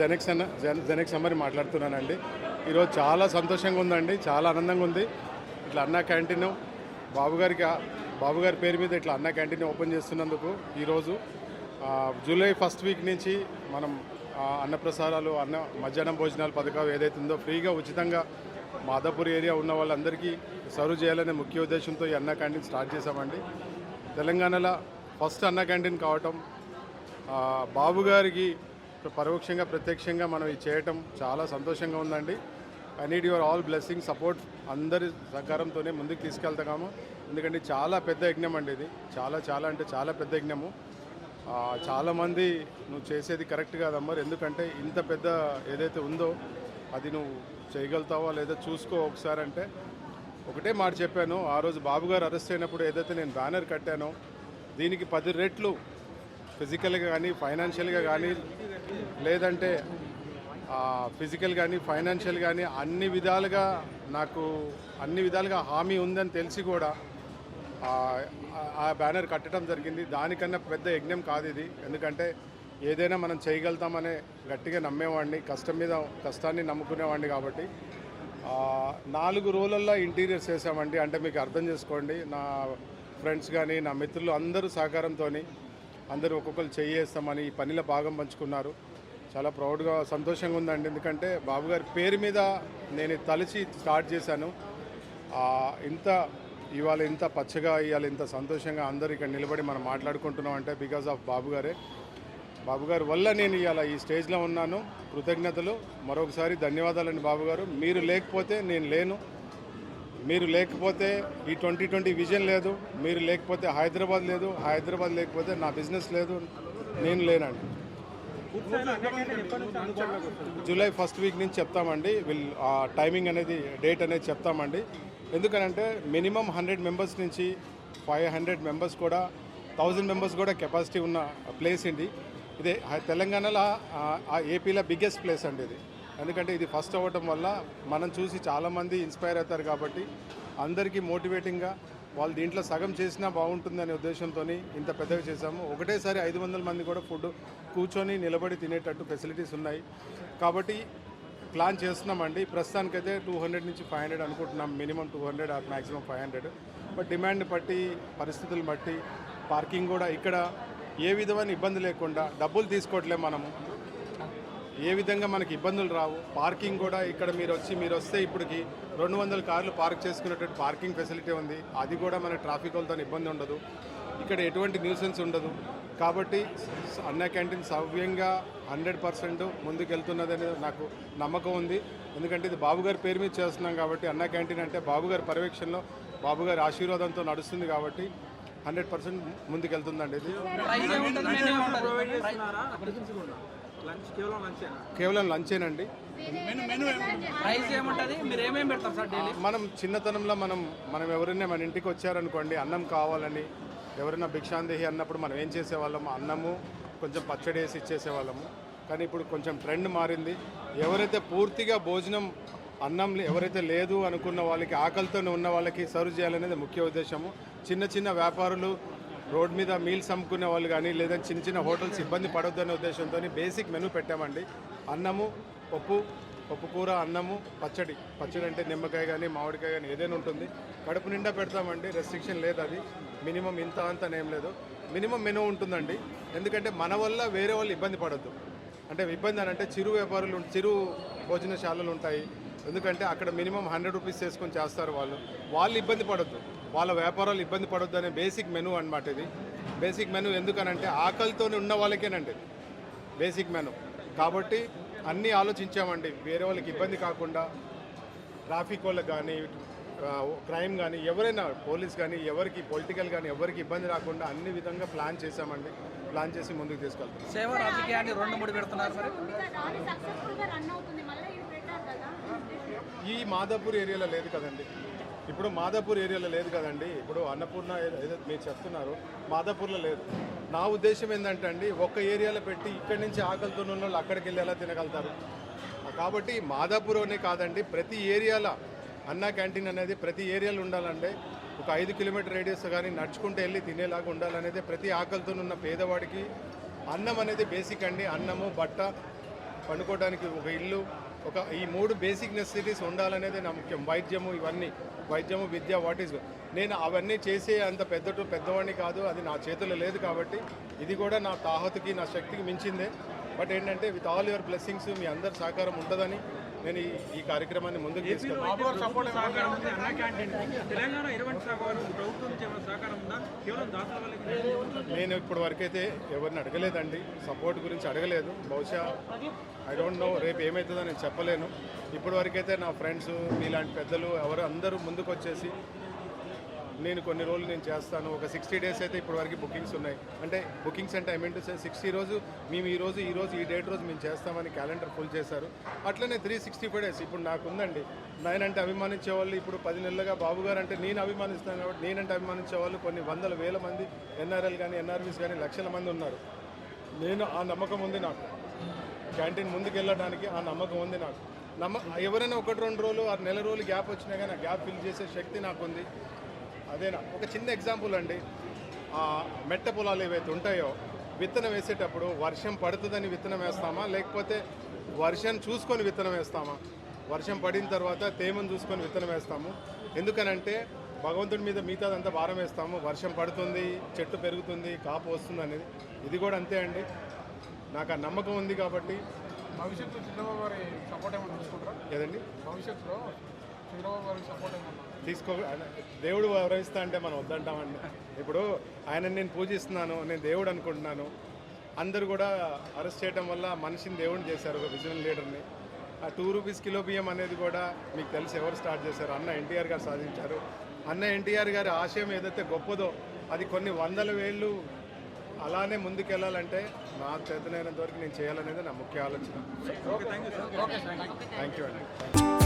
Genex అన్న Genex అమ్మని మాట్లాడుతున్నానండి. ఈరోజు చాలా సంతోషంగా ఉందండి చాలా ఆనందంగా ఉంది. ఇట్లా అన్న క్యాంటీన్ బాబుగారికి బాబుగారి పేరు మీద ఇట్లా అన్న క్యాంటీన్ ఓపెన్ చేస్తున్నందుకు ఈరోజు జూలై ఫస్ట్ వీక్ నుంచి మనం అన్నప్రసారాలు అన్న మధ్యాహ్నం భోజనాలు పథకం ఏదైతే ఉందో ఫ్రీగా ఉచితంగా మాదాపూర్ ఏరియా ఉన్న వాళ్ళందరికీ సర్వ్ చేయాలనే ముఖ్య ఉద్దేశంతో ఈ అన్న క్యాంటీన్ స్టార్ట్ చేశామండి. తెలంగాణలో ఫస్ట్ అన్న క్యాంటీన్ కావటం బాబుగారికి పరోక్షంగా ప్రత్యక్షంగా మనం ఇది చేయటం చాలా సంతోషంగా ఉందండి. I need your all blessing support అందరి సహకారంతోనే ముందుకు తీసుకెళ్తాము. ఎందుకంటే చాలా పెద్ద యజ్ఞం అండి ఇది. చాలా చాలా అంటే చాలా పెద్ద యజ్ఞము. చాలామంది నువ్వు చేసేది కరెక్ట్ కాదమ్మా. ఎందుకంటే ఇంత పెద్ద ఏదైతే ఉందో అది నువ్వు చేయగలుగుతావో లేదా చూసుకో ఒకసారి అంటే. ఒకటే మాట చెప్పాను. ఆ రోజు బాబు గారు అరెస్ట్ అయినప్పుడు ఏదైతే నేను బ్యానర్ కట్టానో దీనికి పది రెట్లు ఫిజికల్గా కానీ ఫైనాన్షియల్గా కానీ లేదంటే ఫిజికల్ కానీ ఫైనాన్షియల్ కానీ అన్ని విధాలుగా నాకు అన్ని విధాలుగా హామీ ఉందని తెలిసి కూడా ఆ- బ్యానర్ కట్టడం జరిగింది. దానికన్నా పెద్ద యజ్ఞం కాదు ఇది. ఎందుకంటే ఏదైనా మనం చేయగలుగుతామనే గట్టిగా నమ్మేవాడిని కష్టం మీద కష్టాన్ని నమ్ముకునేవాడిని కాబట్టి నాలుగు రోజుల్లో ఇంటీరియర్స్ వేసామండి అంటే మీకు అర్థం చేసుకోండి నా ఫ్రెండ్స్ కానీ నా మిత్రులు అందరూ సహకారంతో అందరూ ఒక్కొక్కరు చేయేస్తామని ఈ పనిలో భాగం పంచుకున్నారు. చాలా ప్రౌడ్గా సంతోషంగా ఉందండి. ఎందుకంటే బాబు గారి పేరు మీద నేను తలిచి స్టార్ట్ చేశాను. ఇంత ఇవాళ ఇంత పచ్చగా ఇవాళ ఇంత సంతోషంగా అందరూ ఇక్కడ నిలబడి మనం మాట్లాడుకుంటున్నాం అంటే బికాజ్ ఆఫ్ బాబు గారే. బాబు గారి వల్ల నేను ఇవాళ ఈ స్టేజ్లో ఉన్నాను. కృతజ్ఞతలు. మరొకసారి ధన్యవాదాలండి బాబు గారు. మీరు లేకపోతే నేను లేను. మీరు లేకపోతే ఈ ట్వంటీ ట్వంటీ విజన్ లేదు మీరు లేకపోతే హైదరాబాద్ లేదు హైదరాబాద్ లేకపోతే నా బిజినెస్ లేదు నేను లేనండి. జూలై ఫస్ట్ వీక్ నుంచి చెప్తామండి విల్ ఆ టైమింగ్ అనేది డేట్ అనేది చెప్తామండి. ఎందుకనంటే మినిమం హండ్రెడ్ మెంబర్స్ నుంచి ఫైవ్ హండ్రెడ్ మెంబర్స్ కూడా థౌజండ్ మెంబర్స్ కూడా కెపాసిటీ ఉన్న ప్లేస్ అండి ఇది తెలంగాణలో ఆ ఏపీలో బిగ్గెస్ట్ ప్లేస్ అండి ఇది. ఎందుకంటే ఇది ఫస్ట్ అవ్వటం వల్ల మనం చూసి చాలామంది ఇన్స్పైర్ అవుతారు కాబట్టి అందరికీ మోటివేటింగ్గా వాళ్ళు దీంట్లో సగం చేసినా బాగుంటుందనే ఉద్దేశంతో ఇంత పెద్దగా చేశాము. ఒకటేసారి ఐదు వందల మంది కూడా ఫుడ్ కూర్చొని నిలబడి తినేటట్టు ఫెసిలిటీస్ ఉన్నాయి. కాబట్టి ప్లాన్ చేస్తున్నామండి. ప్రస్తుతానికైతే టూ హండ్రెడ్ నుంచి ఫైవ్ హండ్రెడ్ అనుకుంటున్నాం. Minimum two hundred or maximum five hundred. But డిమాండ్ని బట్టి పరిస్థితులు బట్టి పార్కింగ్ కూడా ఇక్కడ ఏ విధమైన ఇబ్బంది లేకుండా డబ్బులు తీసుకోవట్లే మనము. ఏ విధంగా మనకి ఇబ్బందులు రావు? పార్కింగ్ కూడా ఇక్కడ మీరు వచ్చి మీరు వస్తే ఇప్పటికి రెండు వందల కార్లు పార్క్ చేసుకునేటువంటి పార్కింగ్ ఫెసిలిటీ ఉంది. అది కూడా మన ట్రాఫిక్ వాళ్ళతో ఇబ్బంది ఉండదు. ఇక్కడ ఎటువంటి న్యూసెన్స్ ఉండదు. కాబట్టి అన్న క్యాంటీన్ సవ్యంగా హండ్రెడ్ పర్సెంట్ ముందుకెళ్తున్నదని నాకు నమ్మకం ఉంది. ఎందుకంటే ఇది బాబుగారి పేరు మీద చేస్తున్నాం కాబట్టి అన్న క్యాంటీన్ అంటే బాబుగారి పర్యవేక్షణలో బాబుగారి ఆశీర్వాదంతో నడుస్తుంది కాబట్టి హండ్రెడ్ పర్సెంట్ ముందుకెళ్తుందండి ఇది. కేవలం లంచేనా కేవలం లంచేనండి ప్రైస్ ఏముంటుంది? మీరు ఏమేమి పెడతారు సార్ డైలీ మనం చిన్నతనంలో మనం మనం ఎవరైనా మన ఇంటికి వచ్చారనుకోండి అన్నం కావాలని ఎవరైనా భిక్షాందేహి అన్నప్పుడు మనం ఏం చేసేవాళ్ళము? అన్నము కొంచెం పచ్చడి వేసి ఇచ్చేసేవాళ్ళము. కానీ ఇప్పుడు కొంచెం ట్రెండ్ మారింది. ఎవరైతే పూర్తిగా భోజనం అన్నం ఎవరైతే లేదు అనుకున్న వాళ్ళకి ఆకలితో ఉన్న వాళ్ళకి సర్వ్ చేయాలనేది ముఖ్య ఉద్దేశము. చిన్న చిన్న వ్యాపారులు రోడ్ మీద మీల్స్ అమ్ముకునే వాళ్ళు కానీ లేదా చిన్న చిన్న హోటల్స్ ఇబ్బంది పడొద్దు అనే ఉద్దేశంతో బేసిక్ మెనూ పెట్టామండి. అన్నము పప్పు పప్పు కూర అన్నము పచ్చడి. పచ్చడి అంటే నిమ్మకాయ కానీ మామిడికాయ కానీ ఏదైనా ఉంటుంది. కడుపు నిండా పెడతామండి రెస్ట్రిక్షన్ లేదు అది. మినిమం ఇంత అంత ఏం లేదు. మినిమం మెనూ ఉంటుందండి. ఎందుకంటే మన వల్ల వేరే వాళ్ళు ఇబ్బంది పడద్దు. అంటే ఇబ్బంది అని అంటే చిరు వ్యాపారులు చిరు భోజనశాలలు ఉంటాయి. ఎందుకంటే అక్కడ మినిమం హండ్రెడ్ రూపీస్ చేసుకొని చేస్తారు వాళ్ళు. వాళ్ళు ఇబ్బంది పడొద్దు. వాళ్ళ వ్యాపారాలు ఇబ్బంది పడొద్దు అనే బేసిక్ మెనూ అనమాట ఇది. బేసిక్ మెనూ ఎందుకనంటే ఆకలితో ఉన్న వాళ్ళకేనండి బేసిక్ మెనూ. కాబట్టి అన్నీ ఆలోచించామండి. వేరే వాళ్ళకి ఇబ్బంది కాకుండా ట్రాఫిక్ వాళ్ళకి కానీ క్రైమ్ కానీ ఎవరైనా పోలీస్ కానీ ఎవరికి పొలిటికల్ కానీ ఎవరికి ఇబ్బంది రాకుండా అన్ని విధంగా ప్లాన్ చేశామండి. ప్లాన్ చేసి ముందుకు తీసుకెళ్తాం. సేవ రాజకీయాన్ని రెండు మూడు పెడుతున్నారు ఈ మాదాపూర్ ఏరియాలో లేదు కదండి. ఇప్పుడు మాదాపూర్ ఏరియాలో లేదు కదండి. ఇప్పుడు అన్నపూర్ణ ఏదో మీరు చెప్తున్నారు. మాదాపూర్లో లేదు. నా ఉద్దేశం ఏంటంటే అండి ఒక్క ఏరియాలో పెట్టి ఇక్కడి నుంచి ఆకలితో ఉన్న వాళ్ళు అక్కడికి వెళ్ళి ఎలా తినగలుగుతారు? కాబట్టి మాదాపూర్లోనే కాదండి ప్రతి ఏరియాలో అన్న క్యాంటీన్ అనేది ప్రతి ఏరియాలో ఉండాలండి ఒక ఐదు కిలోమీటర్ రేడియస్ కానీ నడుచుకుంటూ వెళ్ళి తినేలాగా ఉండాలనేది ప్రతి ఆకలితో ఉన్న పేదవాడికి అన్నం అనేది బేసిక్ అండి. అన్నము బట్ట పండుకోవడానికి ఒక ఇల్లు ఒక ఈ మూడు బేసిక్ నెసెసిటీస్ ఉండాలనేది నా ముఖ్యం. వైద్యము ఇవన్నీ. వైద్యము విద్య వాట్ ఈస్ నేను అవన్నీ చేసే అంత పెద్ద పెద్దవాడిని కాదు. అది నా చేతుల్లో లేదు కాబట్టి ఇది కూడా నా తాహతుకి నా శక్తికి మించిందే. బట్ ఏంటంటే విత్ ఆల్ యువర్ బ్లెస్సింగ్స్ మీ అందరి సహకారం ఉంటుందని నేను ఈ కార్యక్రమాన్ని ముందుకు నేను ఇప్పుడు వరకైతే ఎవరిని అడగలేదండి. సపోర్ట్ గురించి అడగలేదు. బహుశా ఐ డోంట్ నో రేపు ఏమవుతుందో నేను చెప్పలేను. ఇప్పుడు వరకైతే నా ఫ్రెండ్స్ మీలాంటి పెద్దలు ఎవరు అందరూ ముందుకు వచ్చేసి నేను కొన్ని రోజులు నేను చేస్తాను. ఒక సిక్స్టీ డేస్ అయితే ఇప్పటివరకు వరకు బుకింగ్స్ ఉన్నాయి. అంటే బుకింగ్స్ అంటే I mean to say sixty రోజు మేము ఈ రోజు ఈ రోజు ఈ డేట్ రోజు మేము చేస్తామని క్యాలెండర్ ఫుల్ చేశారు. అట్లనే త్రీ సిక్స్టీ ఫైవ్ డేస్ ఇప్పుడు నాకు ఉందండి. నేనంటే అభిమానించే వాళ్ళు ఇప్పుడు పది నెలలుగా బాబు గారు అంటే నేను అభిమానిస్తాను కాబట్టి నేనంటే అభిమానించే వాళ్ళు కొన్ని వందల వేల మంది ఎన్ఆర్ఎల్ కానీ ఎన్ఆర్వీస్ కానీ లక్షల మంది ఉన్నారు. నేను ఆ నమ్మకం ఉంది నాకు. క్యాంటీన్ ముందుకు వెళ్ళడానికి ఆ నమ్మకం ఉంది నాకు. నమ్మ ఎవరైనా ఒకటి రెండు రోజులు ఆ నెల రోజులు గ్యాప్ వచ్చినా కానీ ఆ గ్యాప్ ఫిల్ చేసే శక్తి నాకుంది. అదేనా? ఒక చిన్న ఎగ్జాంపుల్ అండి. ఆ మెట్ట పొలాలు ఏవైతే ఉంటాయో విత్తనం వేసేటప్పుడు వర్షం పడుతుందని విత్తనం వేస్తామా? లేకపోతే వర్షం చూసుకొని విత్తనం వేస్తామా? వర్షం పడిన తర్వాత తేమను చూసుకొని విత్తనం వేస్తాము. ఎందుకనంటే భగవంతుడి మీద మిగతాదంతా భారం వేస్తాము. వర్షం పడుతుంది చెట్టు పెరుగుతుంది కాపు వస్తుంది అనేది. ఇది కూడా అంతే అండి. నాకు ఆ నమ్మకం ఉంది కాబట్టి. భవిష్యత్తులో చంద్రబాబు గారి సపోర్ట్ ఏమైనా తీసుకుంటారా? ఏదండి? భవిష్యత్తులో తీసుకో దేవుడు వ్యవహరిస్తా అంటే మనం వద్దంటామండి. ఇప్పుడు ఆయన నేను పూజిస్తున్నాను నేను దేవుడు అనుకుంటున్నాను. అందరూ కూడా అరెస్ట్ చేయడం వల్ల మనిషిని దేవుడిని చేశారు ఒక విజనల్ లీడర్ని. ఆ టూ రూపీస్ కిలో బియ్యం అనేది కూడా మీకు తెలిసి ఎవరు స్టార్ట్ చేశారు? అన్న ఎన్టీఆర్ గారు సాధించారు. అన్న ఎన్టీఆర్ గారి ఆశయం ఏదైతే గొప్పదో అది కొన్ని వందల వేళ్ళు అలానే ముందుకెళ్ళాలంటే నా చేతనైనంత వరకు నేను చేయాలనేది నా ముఖ్య ఆలోచన. థ్యాంక్ యూ అండి